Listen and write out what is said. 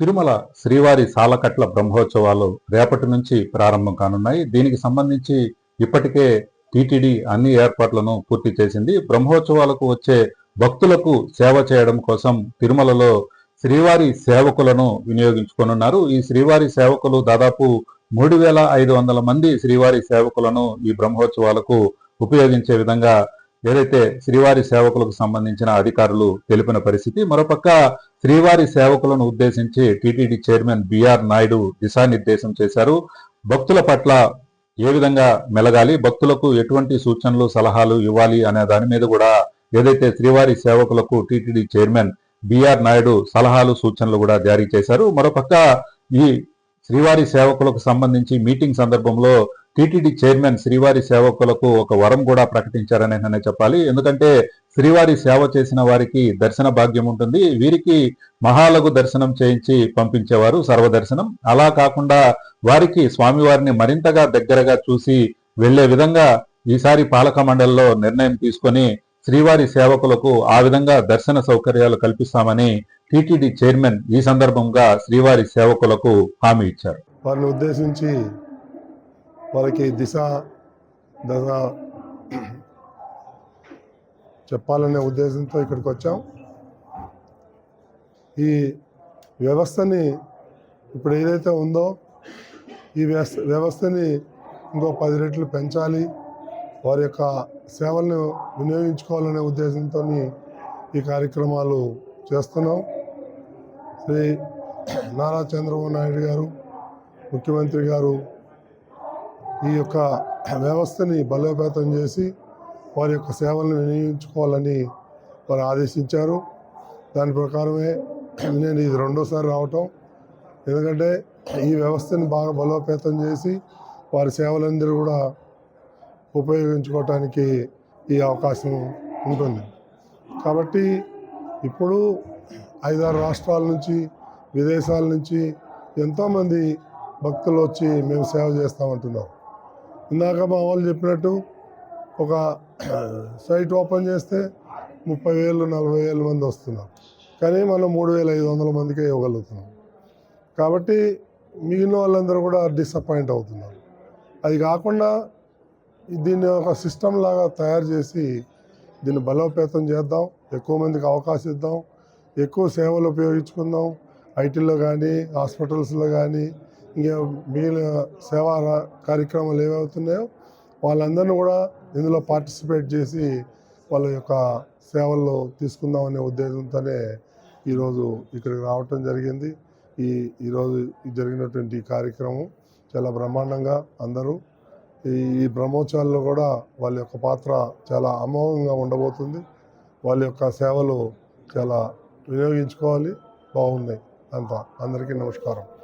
తిరుమల శ్రీవారి సాలకట్ల బ్రహ్మోత్సవాలు రేపటి నుంచి ప్రారంభం కానున్నాయి. దీనికి సంబంధించి ఇప్పటికే టీటీడీ అన్ని ఏర్పాట్లను పూర్తి చేసింది. బ్రహ్మోత్సవాలకు వచ్చే భక్తులకు సేవ చేయడం కోసం తిరుమలలో శ్రీవారి సేవకులను వినియోగించుకోనున్నారు. ఈ శ్రీవారి సేవకులు దాదాపు మూడు వేల ఐదు వందల మంది శ్రీవారి సేవకులను ఈ బ్రహ్మోత్సవాలకు ఉపయోగించే విధంగా ఏదైతే శ్రీవారి సేవకులకు సంబంధించిన అధికారులు తెలిపిన పరిస్థితి మరోపక్క శ్రీవారి సేవకులను ఉద్దేశించి టీటీడీ చైర్మన్ బిఆర్ నాయుడు దిశానిర్దేశం చేశారు. భక్తుల పట్ల ఏ విధంగా మెలగాలి భక్తులకు ఎటువంటి సూచనలు సలహాలు ఇవ్వాలి అనే దాని మీద కూడా ఏదైతే శ్రీవారి సేవకులకు టీటీడీ చైర్మన్ బిఆర్ నాయుడు సలహాలు సూచనలు కూడా జారీ చేశారు. మరోపక్క ఈ శ్రీవారి సేవకులకు సంబంధించి మీటింగ్ సందర్భంలో టీటీడీ చైర్మన్ శ్రీవారి సేవకులకు ఒక వరం కూడా ప్రకటించారని చెప్పాలి. ఎందుకంటే శ్రీవారి సేవ చేసిన వారికి దర్శన భాగ్యం ఉంటుంది. వీరికి మహాలఘు దర్శనం చేయించి పంపించేవారు సర్వదర్శనం. అలా కాకుండా వారికి స్వామివారిని మరింతగా దగ్గరగా చూసి వెళ్ళే విధంగా ఈసారి పాలక మండలిలో నిర్ణయం తీసుకొని శ్రీవారి సేవకులకు ఆ విధంగా దర్శన సౌకర్యాలు కల్పిస్తామని టీటీడీ చైర్మన్ ఈ సందర్భంగా శ్రీవారి సేవకులకు హామీ ఇచ్చారు. వారిని ఉద్దేశించి వాళ్ళకి దిశ దశ చెప్పాలనే ఉద్దేశంతో ఇక్కడికి వచ్చాం. ఈ వ్యవస్థని ఇప్పుడు ఏదైతే ఉందో ఈ వ్యవస్థ వ్యవస్థని ఇంకో పది రెట్లు పెంచాలి వారి యొక్క సేవలను వినియోగించుకోవాలనే ఉద్దేశంతో ఈ కార్యక్రమాలు చేస్తున్నాం. శ్రీ నారా చంద్రబాబు నాయుడు గారు ముఖ్యమంత్రి గారు ఈ యొక్క వ్యవస్థని బలోపేతం చేసి వారి యొక్క సేవలను వినియోగించుకోవాలని వారు ఆదేశించారు. దాని ప్రకారమే నేను ఇది రెండోసారి రావటం. ఎందుకంటే ఈ వ్యవస్థని బాగా బలోపేతం చేసి వారి సేవలందరూ కూడా ఉపయోగించుకోవటానికి ఈ అవకాశం ఉంటుంది. కాబట్టి ఇప్పుడు ఐదారు రాష్ట్రాల నుంచి విదేశాల నుంచి ఎంతోమంది భక్తులు వచ్చి మేము సేవ చేస్తామంటున్నాం. ఇందాక మా వాళ్ళు చెప్పినట్టు ఒక సైట్ ఓపెన్ చేస్తే ముప్పై వేలు నలభై వేల మంది వస్తున్నారు. కానీ మనం మూడు వేల ఐదు వందల మందికే ఇవ్వగలుగుతున్నాం. కాబట్టి మిగిలిన వాళ్ళందరూ కూడా డిసప్పాయింట్ అవుతున్నారు. అది కాకుండా దీన్ని ఒక సిస్టమ్ లాగా తయారు చేసి దీన్ని బలోపేతం చేద్దాం ఎక్కువ మందికి అవకాశం ఇద్దాం ఎక్కువ సేవలు ఉపయోగించుకుందాం ఐటీలో కానీ హాస్పిటల్స్లో కానీ ఇంకా మిగిలిన సేవా రా- కార్యక్రమాలు ఏమవుతున్నాయో వాళ్ళందరినీ కూడా ఇందులో పార్టిసిపేట్ చేసి వాళ్ళ యొక్క సేవల్లో తీసుకుందామనే ఉద్దేశంతోనే ఈరోజు ఇక్కడికి రావటం జరిగింది. ఈ ఈరోజు జరిగినటువంటి కార్యక్రమం చాలా బ్రహ్మాండంగా అందరూ ఈ ఈ బ్రహ్మోత్సవాల్లో కూడా వాళ్ళ యొక్క పాత్ర చాలా అమోఘంగా ఉండబోతుంది. వాళ్ళ యొక్క సేవలు చాలా వినియోగించుకోవాలి. బాగున్నాయి అంతా అందరికీ నమస్కారం.